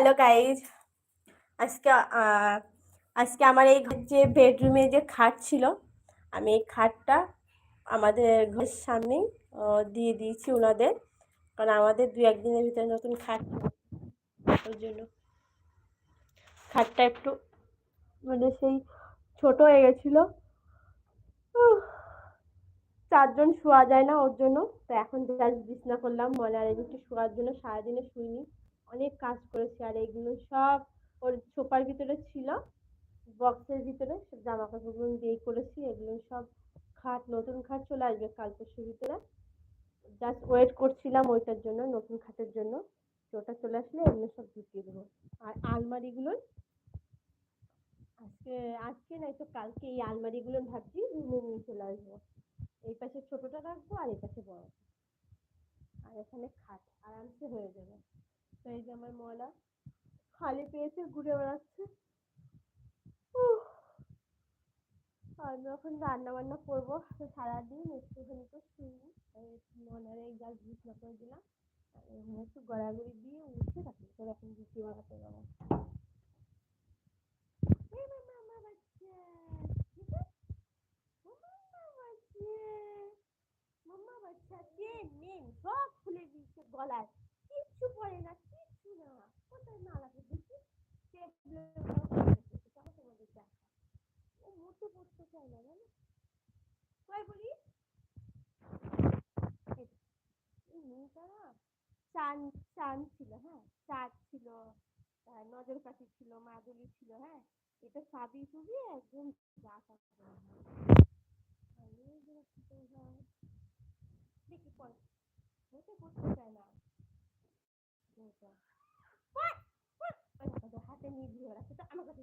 Hello guys আজকে আজকে আমার এই যে বেডরুমে যে খাট ছিল আমি এই খাটটা আমাদের ঘরের সামনেই আহ, দিয়ে দিয়েছি ওনাদের কারণ আমাদের দু একদিনের ভিতরে নতুন খাট ওই জন্য। খাটটা একটু মানে সেই ছোট হয়ে গেছিল। চারজন শোয়া যায় না ওর জন্য। তো এখন জাস্ট বিছনা করলাম মনে আর একটু শোয়ার জন্য সারাদিনে শুইনি। অনেক কাজ করেছি আর এগুলো সব ওর সোফার ভিতরে ছিল বক্সের ভিতরে জামা কাপড়গুলো দিয়ে করেছি, এগুলো সব খাট, নতুন খাট চলে আসবে কাল পরশুর ভিতরে। জাস্ট ওয়েট করছিলাম ওইটার জন্য, নতুন খাটের জন্য তো ওটা চলে আসলে এগুলো সব ঢুকিয়ে দেবো। আর আলমারিগুলো, আজকে আজকে নাই তো কালকে এই আলমারিগুলো ভাবছি রুমে নিয়ে চলে আসব। এই পাশে ছোটটা রাখব আর এই পাশে বড় আর এখানে খাট আরামসে হয়ে যাবে। এই যে আমার ময়লা। খালি পেয়েছে ঘুরে বেড়াচ্ছে। আমি এখন রান্না বান্না করব সারাদিন একটুখানি তো শুনি মনের এই গাছ বিছনা করে দিলাম। একটু গড়াগড়ি দিয়ে উঠে এখন রুটি বানাতে যাব। এই মামা, আমার বাচ্চা, ঠিক আছে? মামা বাচ্চা, মামা বাচ্চা, চেন, মেন সব খুলে দিয়েছে গলায় কিচ্ছু পরে না কিচ্ছু না কোথায় না লাগে দেখি টেবিলের উপর খুলে রেখেছে, তখন তোমাদের দেখা ও মুখে পড়তে চায় না জানো কয় বলি এই এই মেয়েটা না চান চান ছিল হ্যাঁ চাঁদ ছিল তার নজর কাঠি ছিল মাদুলি ছিল হ্যাঁ এটা সাবি সুবি একদম যা তা করে না। আর এই যে ছোট ভাই, দেখি পরে মুখে পড়তে চায় না মেয়েটা। ওই, ওই, ওই দেখো, দেখো, হাতে নিয়ে রাখছে আমার কাছে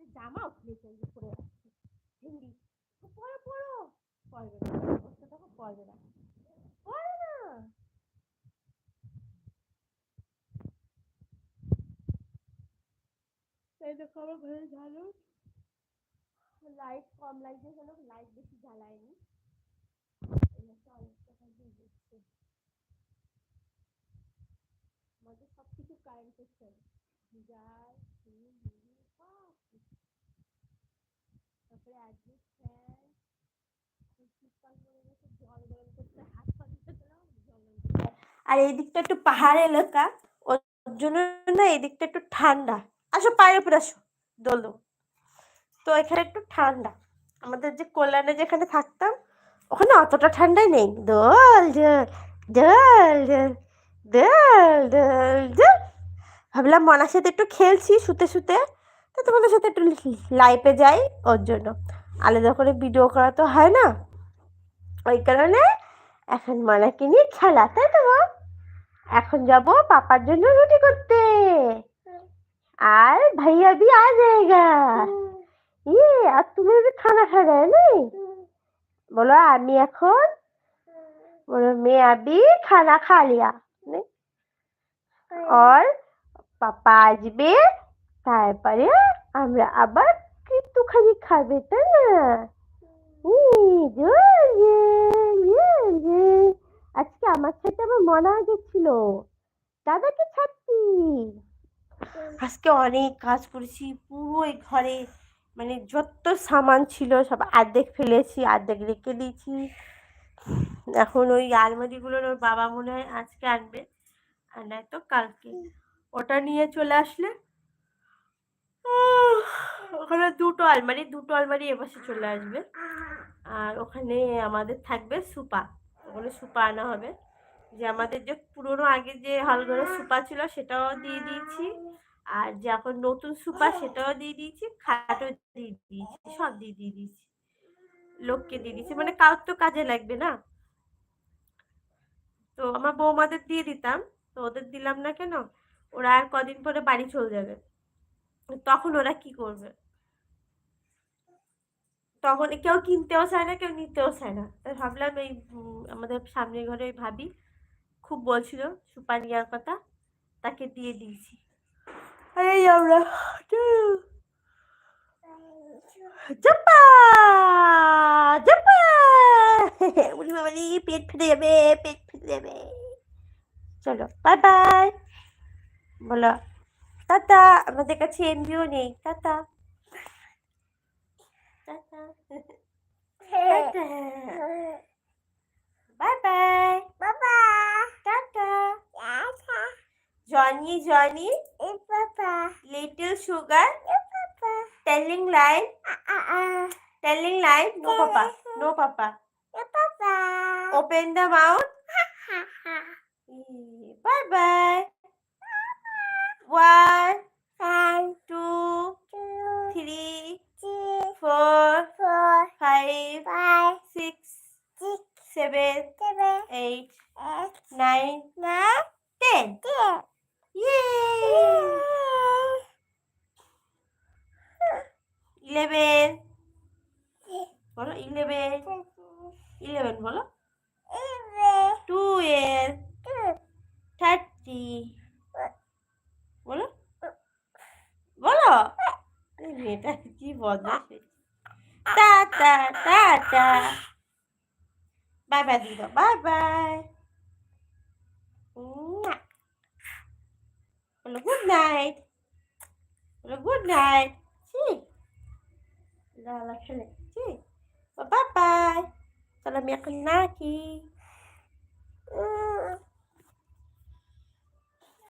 এই জামাও খুলেছে পরে আসছে। হিন্দি পড়ো পড়ো পড়বে না থাকো পড়বে না। পড়ে না। এই দেখো আমার ঘরে ঝালু লাইট কম লাগছে কেন লাইট বেশি জ্বালায়নি। আমাদের সব কিছু কারেন্টের চলে ফ্রিজ মিলি সব কিছু তারপরে গরম করতে আর এই দিকটা একটু পাহাড় এলাকা, ওর জন্য না এই দিকটা একটু ঠান্ডা। আসো, পায়ের উপরে আসো, দোল। তো এখানে একটু ঠান্ডা। আমাদের যে কল্যাণে যেখানে থাকতাম, ওখানে অতটা ঠান্ডাই নেই। দোল দোল দোল দোল দোল ভাবলাম মনার সাথে একটু খেলছি শুতে শুতে তো তোমাদের সাথে একটু লাইভে যাই ওর জন্য আলাদা করে ভিডিও করা তো হয় না ওই কারণে এখন মনাকে নিয়ে খেলা তাই তো মা? এখন যাব পাপার জন্য রুটি করতে আর भैया भी आ जाएगा ये আর তুমি भी खाना खा रहे नहीं बोलो আমি এখন बोलो मैं अभी खाना खा लिया नहीं? और পাপা আসবে তারপরে আমরা আবার একটুখানি খাবে, তাই না। আজকে আমার সাথে আমার মনে গেছিল দাদাকে ছাড়ছি আজকে অনেক কাজ করেছি, পুরো ঘরে মানে যত সামান ছিল সব অর্ধেক ফেলেছি অর্ধেক রেখে দিয়েছি। এখন ওই আলমারিগুলোর ওর বাবা মনে হয় আজকে আনবে, আর নয়তো কালকে। ওটা নিয়ে চলে আসলে? ওখানে দুটো আলমারি দুটো আলমারি এপাশে চলে আসবে। আর ওখানে আমাদের থাকবে সুপা। ওখানে সুপা আনা হবে। যে আমাদের যে পুরোনো আগে যে হলঘরের সুপা ছিল সেটাও দিয়ে দিয়েছি। আর যে এখন নতুন সুপা সেটাও দিয়ে দিয়েছি, খাটও দিয়ে দিয়েছি, সব দিয়ে দিয়ে দিয়েছি। লোককে দিয়ে দিয়েছি। মানে কারোর তো কাজে লাগবে না? তো আমার বৌমাদের দিয়ে দিতাম। তো ওদের দিলাম না কেন? ওরা আর কদিন পরে বাড়ি চলে যাবে। তখন ওরা কি করবে? তখন কেউ কিনতেও চায় না, কেউ নিতেও চায় না। তাই ভাবলাম এই আমাদের সামনের ঘরে ওই ভাবি খুব বলছিল সুপারিয়ার কথা তাকে দিয়ে দিয়েছি। এই আমরা পেট ফেটে যাবে, পেট ফেটে যাবে। চলো, বাই বাই। বলো টাটা আমাদের কাছে এমবিও নেই tata tata tata bye bye Papa. Tata Papa. Johnny Johnny Papa. Little sugar Papa. Telling line Ah ah. Telling line no papa no papa Papa. Open the mouth Ha ha. Bye bye Eight, nine, ten. Eleven বলো? Eleven eleven বলো? Twelve thirty বলো? বলো মেয়েটা কি বদমাস হয়েছে? টাটা টাটা বাই বাই দিদা বাই বাই বলো গুড নাইট বলো গুড নাইট ছি লালা খেলে ছি বাই বাই তাহলে আমি এখন নাকি